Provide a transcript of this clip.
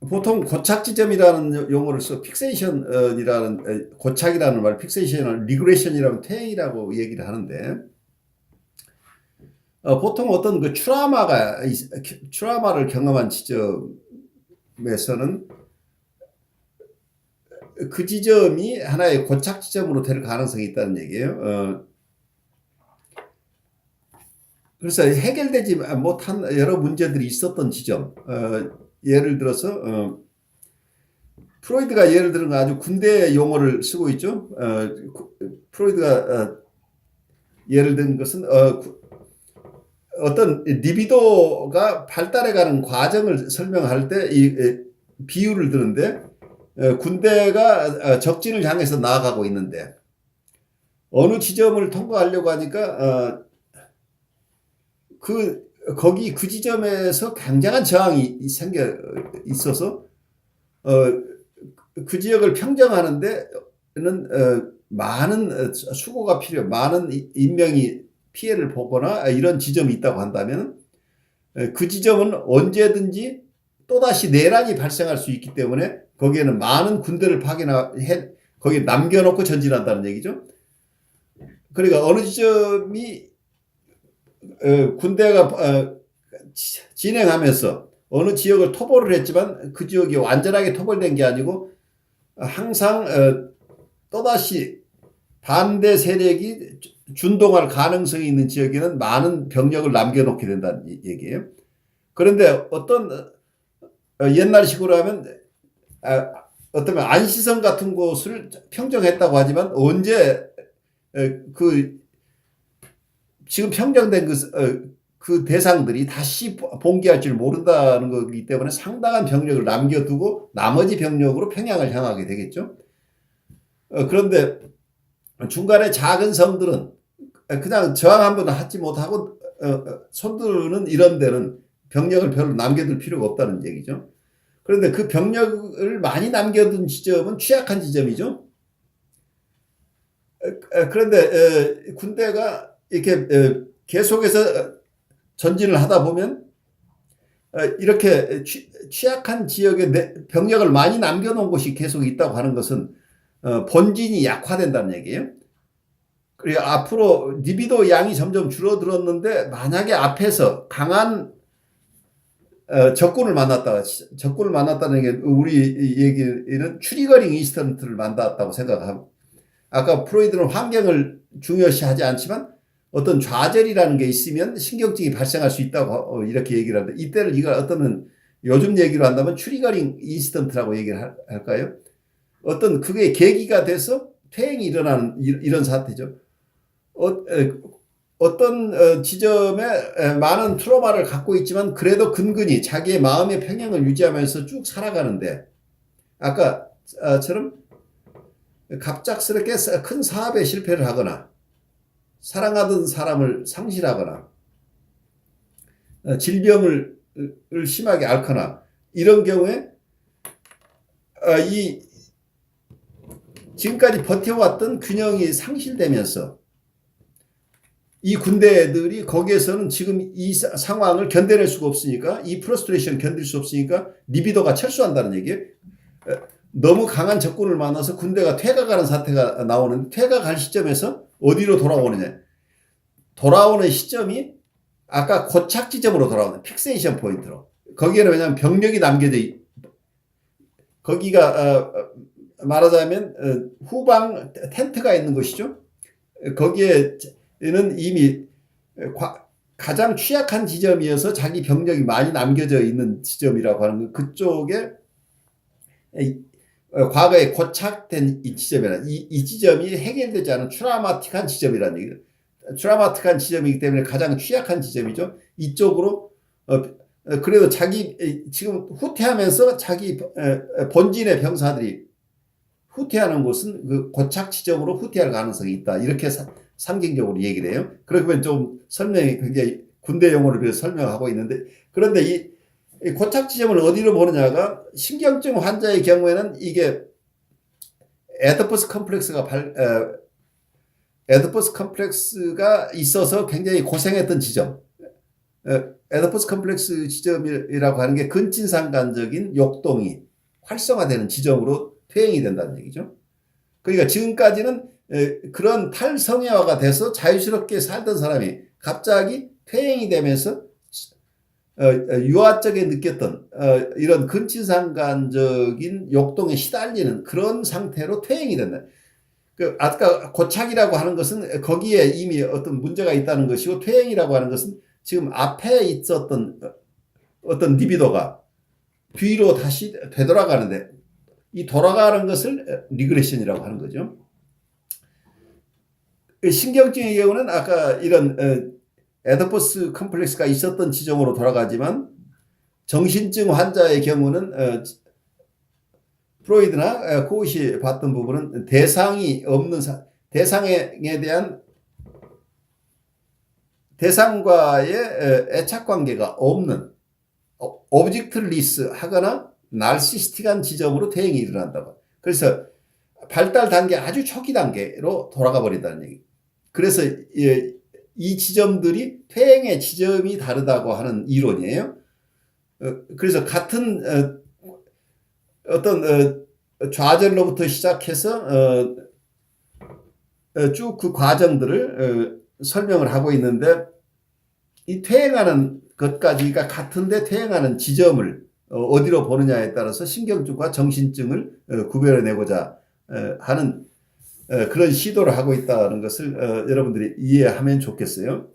보통 고착 지점이라는 용어를 써 픽세이션이라는 고착이라는 말, 픽세이션을 리그레션이라고 퇴행이라고 얘기를 하는데 어, 보통 어떤 그 트라우마가 있- 트라우마를 경험한 지점에서는 그 지점이 하나의 고착 지점으로 될 가능성이 있다는 얘기예요. 어, 그래서 해결되지 못한 여러 문제들이 있었던 지점, 어, 예를 들어서 어, 프로이드가 예를 들은 거 아주 군대 용어를 쓰고 있죠. 어, 구- 프로이드가 어, 예를 든 것은 어, 구- 어떤 리비도가 발달해가는 과정을 설명할 때 이 비유를 드는데 어, 군대가 어, 적진을 향해서 나아가고 있는데 어느 지점을 통과하려고 하니까 어, 그 거기 그 지점에서 굉장한 저항이 생겨 있어서 어, 그 지역을 평정하는데는 어, 많은 어, 수고가 필요, 많은 이- 인명이 피해를 보거나 이런 지점이 있다고 한다면 어, 그 지점은 언제든지 또다시 내란이 발생할 수 있기 때문에 거기에는 많은 군대를 파견해 거기에 남겨놓고 전진한다는 얘기죠. 그러니까 어느 지점이 어, 군대가 어, 지- 진행하면서 어느 지역을 토벌을 했지만 그 지역이 완전하게 토벌된 게 아니고 항상 어, 또다시 반대 세력이 주- 준동할 가능성이 있는 지역에는 많은 병력을 남겨놓게 된다는 이- 얘기예요. 그런데 어떤 어, 옛날식으로 하면 아, 어쩌면 안시성 같은 곳을 평정했다고 하지만 언제 어, 그 지금 평정된 그, 어, 그 대상들이 다시 봉기할 줄 모른다는 거기 때문에 상당한 병력을 남겨두고 나머지 병력으로 평양을 향하게 되겠죠. 어, 그런데 중간에 작은 성들은 그냥 저항 한번 하지 못하고 어, 어, 손드는 이런 데는 병력을 별로 남겨둘 필요가 없다는 얘기죠. 그런데 그 병력을 많이 남겨둔 지점은 취약한 지점이죠. 어, 어, 그런데 어, 군대가 이렇게 어, 계속해서 전진을 하다 보면 어, 이렇게 취- 취약한 지역에 내- 병력을 많이 남겨놓은 곳이 계속 있다고 하는 것은 어, 본진이 약화된다는 얘기예요. 그리고 앞으로 리비도 양이 점점 줄어들었는데 만약에 앞에서 강한 어, 적군을 만났다가 적군을 만났다는 게 우리 얘기는 추리거링 인스턴트를 만났다고 생각하고 아까 프로이드는 환경을 중요시하지 않지만 어떤 좌절이라는 게 있으면 신경증이 발생할 수 있다고 어, 이렇게 얘기를 하는데 이때를 이걸 어떤 요즘 얘기로 한다면 추리거링 인스턴트라고 얘기를 할- 할까요? 어떤 그게 계기가 돼서 퇴행이 일어나는 이- 이런 사태죠. 어, 에, 어떤 어, 지점에 에, 많은 트로마를 갖고 있지만 그래도 근근히 자기의 마음의 평형을 유지하면서 쭉 살아가는데 아까처럼 갑작스럽게 사- 큰 사업에 실패를 하거나 사랑하던 사람을 상실하거나 어, 질병을 을 심하게 앓거나 이런 경우에 어, 이 지금까지 버텨왔던 균형이 상실되면서 이 군대들이 거기에서는 지금 이 사- 상황을 견뎌낼 수가 없으니까 이 프로스트레이션을 견딜 수 없으니까 리비도가 철수한다는 얘기예요. 어, 너무 강한 적군을 만나서 군대가 퇴각하는 사태가 나오는데 퇴각할 시점에서 어디로 돌아오느냐. 돌아오는 시점이 아까 고착 지점으로 돌아오는 픽세이션 포인트로. 거기에는 왜냐하면 병력이 남겨져 있, 거기가 어, 어, 말하자면 어, 후방 텐트가 있는 곳이죠. 거기에는 이미 과- 가장 취약한 지점이어서 자기 병력이 많이 남겨져 있는 지점이라고 하는 거 그쪽에 과거에 고착된 이 지점이라 이, 이 지점이 해결되지 않은 트라우마틱한 지점이라는 얘기예요. 트라우마틱한 지점이기 때문에 가장 취약한 지점이죠. 이쪽으로 어, 어, 그래도 자기 에, 지금 후퇴하면서 자기 에, 에, 본진의 병사들이 후퇴하는 곳은 그 고착 지점으로 후퇴할 가능성이 있다. 이렇게 사- 상징적으로 얘기를 해요. 그러면 좀 설명이 굉장히 군대 용어를 빌어 설명하고 있는데 그런데 이, 이 고착 지점을 어디로 보느냐가 신경증 환자의 경우에는 이게 에드퍼스 컴플렉스가 발, 에, 에드퍼스 컴플렉스가 있어서 굉장히 고생했던 지점. 에, 에더포스 컴플렉스 지점이라고 하는 게 근친상간적인 욕동이 활성화되는 지점으로 퇴행이 된다는 얘기죠. 그러니까 지금까지는 에, 그런 탈성애화가 돼서 자유스럽게 살던 사람이 갑자기 퇴행이 되면서 유아적에 느꼈던 어, 이런 근친상간적인 욕동에 시달리는 그런 상태로 퇴행이 된다. 그 아까 고착이라고 하는 것은 거기에 이미 어떤 문제가 있다는 것이고 퇴행이라고 하는 것은 지금 앞에 있었던 어, 어떤 리비도가 뒤로 다시 되돌아가는데 이 돌아가는 것을 리그레션이라고 하는 거죠. 그 신경증의 경우는 아까 이런 어, 에더포스 컴플렉스가 있었던 지점으로 돌아가지만 정신증 환자의 경우는 어, 프로이드나 어, 코웃이 봤던 부분은 대상이 없는 사, 대상에 대한 대상과의 어, 애착 관계가 없는 어, 오브젝트리스 하거나 날시스틱한 지점으로 퇴행이 일어난다고. 그래서 발달 단계 아주 초기 단계로 돌아가 버린다는 얘기. 그래서 이, 이 지점들이 퇴행의 지점이 다르다고 하는 이론이에요. 어, 그래서 같은 어, 어떤 어, 좌절로부터 시작해서 어, 쭉그 과정들을 어, 설명을 하고 있는데 이 퇴행하는 것까지가 같은데 퇴행하는 지점을 어, 어디로 보느냐에 따라서 신경증과 정신증을 어, 구별해내고자 어, 하는 어, 그런 시도를 하고 있다는 것을 어, 여러분들이 이해하면 좋겠어요.